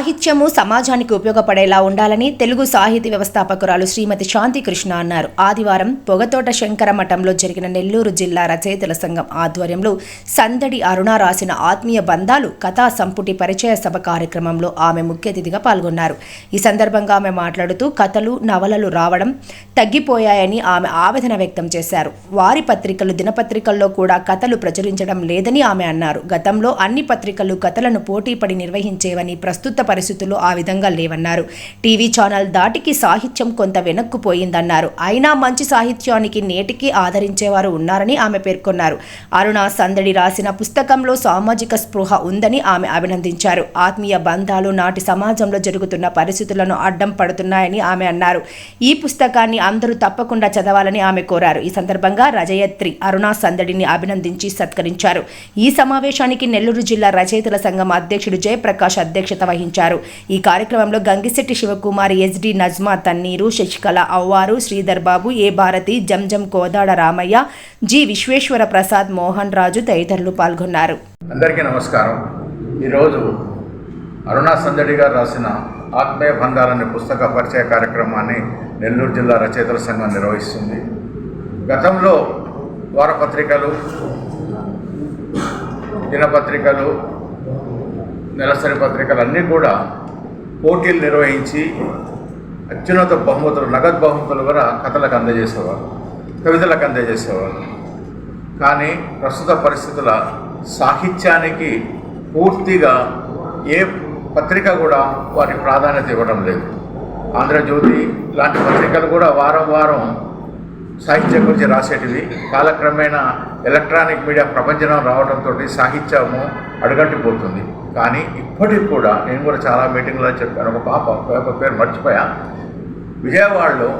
సాహిత్యము సమాజానికి ఉపయోగపడేలా ఉండాలని తెలుగు సాహితీ వ్యవస్థాపకురాలు శ్రీమతి శాంతి కృష్ణ అన్నారు. ఆదివారం పొగతోట శంకర మఠంలో జరిగిన నెల్లూరు జిల్లా రచయితల సంఘం ఆధ్వర్యంలో సందడి అరుణ రాసిన ఆత్మీయ బంధాలు కథా సంపుటి పరిచయ సభ కార్యక్రమంలో ఆమె ముఖ్య అతిథిగా పాల్గొన్నారు. ఈ సందర్భంగా ఆమె మాట్లాడుతూ కథలు నవలలు రావడం తగ్గిపోయాయని ఆమె ఆవేదన వ్యక్తం చేశారు. వారి పత్రికలు దినపత్రికల్లో కూడా కథలు ప్రచురించడం లేదని ఆమె అన్నారు. గతంలో అన్ని పత్రికలు కథలను పోటీపడి నిర్వహించేవని ప్రస్తుత పరిస్థితులు ఆ విధంగా లేవన్నారు. టీవీ ఛానల్ దాటికి సాహిత్యం కొంత వెనక్కుపోయిందన్నారు. అయినా మంచి సాహిత్యానికి నేటికి ఆదరించేవారు ఉన్నారని ఆమె పేర్కొన్నారు. అరుణ సందడి రాసిన పుస్తకంలో సామాజిక స్పృహ ఉందని ఆమె అభినందించారు. ఆత్మీయ బంధాలు నాటి సమాజంలో జరుగుతున్న పరిస్థితులను అడ్డం పడుతున్నాయని ఆమె అన్నారు. ఈ పుస్తకాన్ని అందరూ తప్పకుండా చదవాలని ఆమె కోరారు. ఈ సందర్భంగా రజయత్రి అరుణ సందడిని అభినందించి సత్కరించారు. ఈ సమావేశానికి నెల్లూరు జిల్లా రచయితల సంఘం అధ్యక్షుడు జయప్రకాష్ అధ్యక్షత వహించారు. ఈ కార్యక్రమంలో Gangisetti Sivakumar S D Najma Tanneeru Sasikala Avvaru Sridhar Babu A Bharati Janjam Kodada Ramaiah G Visweswara Prasad Mohan Raju తదితరులు పాల్గొన్నారు. అందరికీ నమస్కారం. ఈరోజు అరుణా సందడి గారు రాసిన ఆత్మీయ బంధాలనే పుస్తక పరిచయ కార్యక్రమాన్ని నెల్లూరు జిల్లా రచయితల సంఘం నిర్వహిస్తుంది. గతంలో వారపత్రికలు దినపత్రికలు నెలసరి పత్రికలన్నీ కూడా పోటీలు నిర్వహించి అత్యున్నత బహుమతులు నగదు బహుమతులు కూడా కథలకు అందజేసేవారు కవితలకు అందజేసేవారు. కానీ ప్రస్తుత పరిస్థితుల సాహిత్యానికి పూర్తిగా ఏ పత్రిక కూడా వారి ప్రాధాన్యత ఇవ్వడం లేదు. ఆంధ్రజ్యోతి లాంటి పత్రికలు కూడా వారం వారం సాహిత్యం గురించి రాసేటివి. కాలక్రమేణా ఎలక్ట్రానిక్ మీడియా ప్రపంచం రావడంతో సాహిత్యము అడుగంటిపోతుంది. కానీ ఇప్పటికి కూడా నేను కూడా చాలా మీటింగ్లో చెప్పాను. ఒక పాప పేపర్ పేరు మర్చిపోయా. విజయవాడలో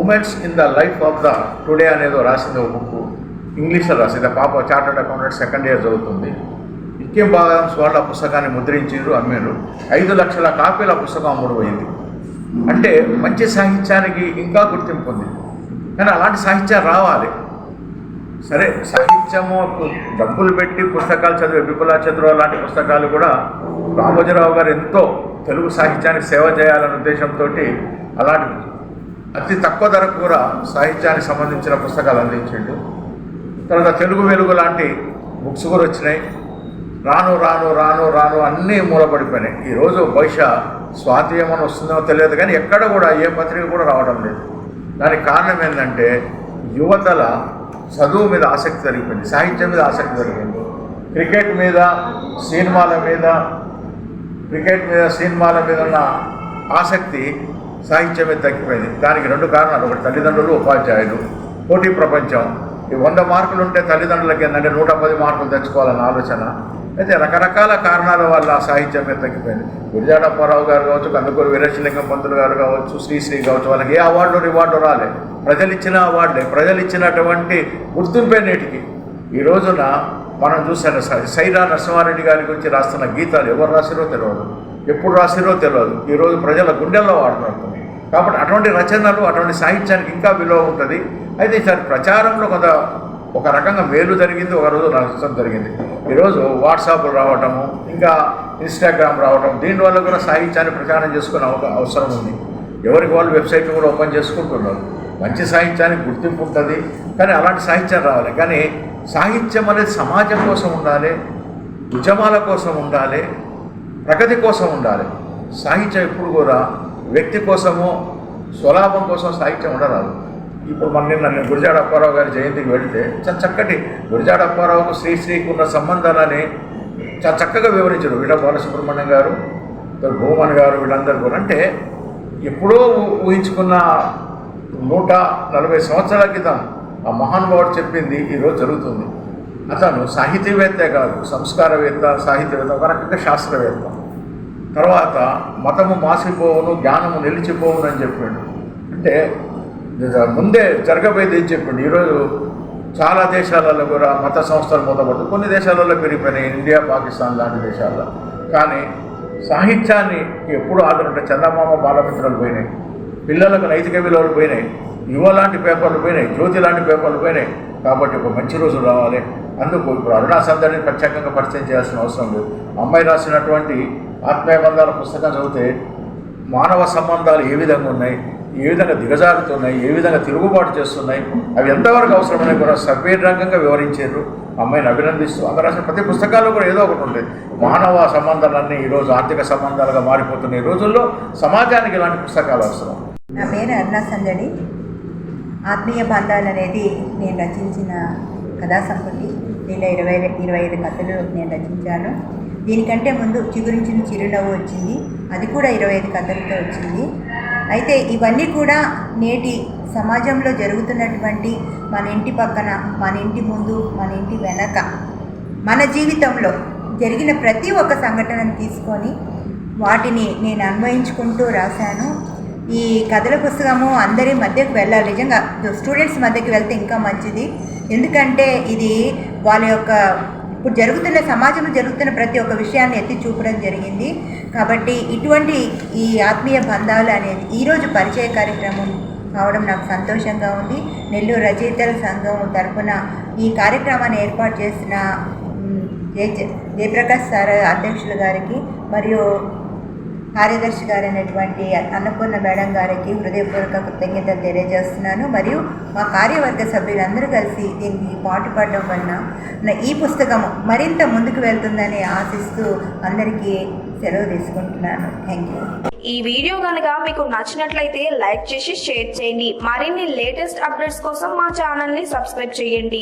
women's in the life of the today అనేది రాసింది ఒక బుక్ ఇంగ్లీష్లో రాసింది. పాప చార్టర్డ్ అకౌంటెంట్ సెకండ్ ఇయర్ చదువుతుంది. ఇక్కేం భాగం వాళ్ళు ఆ పుస్తకాన్ని ముద్రించారు అమ్మారు ఐదు లక్షల కాపీల పుస్తకం అమ్ముడు పోయింది అంటే మంచి సాహిత్యానికి ఇంకా గుర్తింపు ఉంది కానీ అలాంటి సాహిత్యం రావాలి. సరే సాహిత్యము డబ్బులు పెట్టి పుస్తకాలు చదివే విపులా చంద్ర లాంటి పుస్తకాలు కూడా రామోజీరావు గారు ఎంతో తెలుగు సాహిత్యానికి సేవ చేయాలనే ఉద్దేశంతో అలాంటి అతి తక్కువ ధరకు కూడా సాహిత్యానికి సంబంధించిన పుస్తకాలు అందించిండు. తర్వాత తెలుగు వెలుగు లాంటి బుక్స్ కూడా వచ్చినాయి. రాను రాను రాను రాను అన్నీ మూలపడిపోయినాయి. ఈరోజు బహుశా స్వాతి ఏమైనా వస్తుందో తెలియదు కానీ ఎక్కడ కూడా ఏ పత్రిక కూడా రావడం లేదు. దానికి కారణం ఏంటంటే యువతల చదువు మీద ఆసక్తి జరిగిపోయింది సాహిత్యం మీద ఆసక్తి జరిగింది క్రికెట్ మీద సినిమాల మీద క్రికెట్ మీద సినిమాల మీద ఉన్న ఆసక్తి సాహిత్యం మీద తగ్గిపోయింది. దానికి రెండు కారణాలు ఒకటి తల్లిదండ్రులు ఉపాధ్యాయులు. పోటీ ప్రపంచం. ఈ వంద మార్కులు ఉంటే తల్లిదండ్రులకి ఏంటంటే నూట పది మార్కులు తెచ్చుకోవాలన్న ఆలోచన. అయితే రకరకాల కారణాల వల్ల ఆ సాహిత్యం మీద తగ్గిపోయింది. గురిజాడ అప్పారావు గారు కావచ్చు కందుకూరు వీరేశలింగం పంతులు గారు కావచ్చు శ్రీశ్రీ కావచ్చు వాళ్ళకి ఏ అవార్డు రివార్డు రాలే. ప్రజలు ఇచ్చిన అవార్డులే. ప్రజలు ఇచ్చినటువంటి గుర్తింపే నేటికి. ఈ రోజున మనం చూసాను సై- సైరా నరసింహారెడ్డి గారి గురించి రాస్తున్న గీతాలు ఎవరు రాసిరో తెలియదు ఎప్పుడు రాసిరో తెలియదు ఈరోజు ప్రజల గుండెల్లో వాడుతున్నారు కాబట్టి అటువంటి రచనలు అటువంటి సాహిత్యానికి ఇంకా విలువ ఉంటుంది. అయితే ఈసారి ప్రచారంలో కొంత ఒక రకంగా మేలు జరిగింది ఒక రోజు నష్టం జరిగింది. ఈరోజు వాట్సాప్లు రావటము ఇంకా ఇన్స్టాగ్రామ్ రావటం దీనివల్ల కూడా సాహిత్యాన్ని ప్రచారం చేసుకునే ఒక అవసరం ఉంది. ఎవరికి వాళ్ళు వెబ్సైట్ కూడా ఓపెన్ చేసుకుంటున్నారు. మంచి సాహిత్యానికి గుర్తింపు ఉంటుంది కానీ అలాంటి సాహిత్యం రావాలి. కానీ సాహిత్యం అనేది సమాజం కోసం ఉండాలి ఉద్యమాల కోసం ఉండాలి ప్రగతి కోసం ఉండాలి. సాహిత్యం ఎప్పుడు కూడా వ్యక్తి కోసమో స్వలాభం కోసం సాహిత్యం ఉండరాదు. ఇప్పుడు మన నిన్న నేను గురిజాడ అప్పారావు గారి జయంతికి వెళితే చాలా చక్కటి గురిజాడ అప్పారావుకు శ్రీశ్రీకి ఉన్న సంబంధాలని చాలా చక్కగా వివరించారు. వీడ బాలసుబ్రహ్మణ్యం గారు భూమన్ గారు వీళ్ళందరూ కూడా. అంటే ఎప్పుడో ఊహించుకున్న నూట నలభై సంవత్సరాల క్రితం ఆ మహానుభావుడు చెప్పింది ఈరోజు జరుగుతుంది. అతను సాహితీవేత్తే కాదు సంస్కారవేత్త సాహిత్యవేత్త ఒక రకంగా శాస్త్రవేత్త. తర్వాత మతము మాసిపోవును జ్ఞానము నిలిచిపోవును అని చెప్పిండు. అంటే ముందే జరగబోయేది ఏం చెప్పండి? ఈరోజు చాలా దేశాలలో కూడా మత సంస్థలు మూతపడుతూ కొన్ని దేశాలలో పెరిగిపోయినాయి. ఇండియా పాకిస్తాన్ లాంటి దేశాల్లో. కానీ సాహిత్యాన్ని ఎప్పుడు ఆదరంటే చందమామ బాలమిత్రులు పోయినాయి. పిల్లలకు నైతిక విలువలు పోయినాయి. యువ లాంటి పేపర్లు పోయినాయి. జ్యోతి లాంటి పేపర్లు పోయినాయి. కాబట్టి ఒక మంచి రోజు రావాలి. అందుకు ఇప్పుడు అరుణా సందడిని ప్రత్యేకంగా పరిచయం చేయాల్సిన అవసరం లేదు. అమ్మాయి రాసినటువంటి ఆత్మీయ బంధాల పుస్తకం చదివితే మానవ సంబంధాలు ఏ విధంగా ఉన్నాయి? ఏ విధంగా దిగజారుతున్నాయి ఏ విధంగా తిరుగుబాటు చేస్తున్నాయి అవి ఎంతవరకు అవసరమని కూడా సభ్యరంగంగా వివరించారు. అమ్మాయిని అభినందిస్తూ అందరూ రాసిన ప్రతి పుస్తకాల్లో కూడా ఏదో ఒకటి ఉంటుంది మానవ సంబంధాలన్నీ ఈరోజు ఆర్థిక సంబంధాలుగా మారిపోతున్న ఈ రోజుల్లో సమాజానికి ఇలాంటి పుస్తకాలు అవసరం. నా పేరు అరుణా సందడి. ఆత్మీయ బంధాలు అనేది నేను రచించిన కథా సంపుటి. దీనిలో ఇరవై ఇరవై ఐదు కథలు నేను రచించాను. దీనికంటే ముందు చిగురించిన చిరునవ్వు వచ్చింది. అది కూడా ఇరవై ఐదు కథలతో వచ్చింది. అయితే ఇవన్నీ కూడా నేటి సమాజంలో జరుగుతున్నటువంటి మన ఇంటి పక్కన మన ఇంటి ముందు మన ఇంటి వెనక మన జీవితంలో జరిగిన ప్రతి ఒక్క సంఘటనను తీసుకొని వాటిని నేను అన్వయించుకుంటూ రాశాను. ఈ కథల పుస్తకము అందరి మధ్యకు వెళ్ళాలి. నిజంగా స్టూడెంట్స్ మధ్యకి వెళ్తే ఇంకా మంచిది. ఎందుకంటే ఇది వాళ్ళ యొక్క ఇప్పుడు జరుగుతున్న సమాజంలో జరుగుతున్న ప్రతి ఒక్క విషయాన్ని ఎత్తి చూపడం జరిగింది. కాబట్టి ఇటువంటి ఈ ఆత్మీయ బంధాలు అనేది ఈరోజు పరిచయ కార్యక్రమం కావడం నాకు సంతోషంగా ఉంది. నెల్లూరు రచయితల సంఘం తరఫున ఈ కార్యక్రమాన్ని ఏర్పాటు చేసిన జయప్రకాష్ సార్ అధ్యక్షులు గారికి మరియు కార్యదర్శి గారైనటువంటి అన్నపూర్ణ మేడం గారికి హృదయపూర్వక కృతజ్ఞతలు తెలియజేస్తున్నాను. మరియు మా కార్యవర్గ సభ్యులందరూ కలిసి దీనికి పాటుపడడం వలన ఈ పుస్తకం మరింత ముందుకు వెళ్తుందని ఆశిస్తూ అందరికీ సెలవు తీసుకుంటున్నాను. Thank you. ఈ వీడియో కనుక మీకు నచ్చినట్లయితే లైక్ చేసి షేర్ చేయండి. మరిన్ని లేటెస్ట్ అప్డేట్స్ కోసం మా ఛానల్ని సబ్స్క్రైబ్ చేయండి.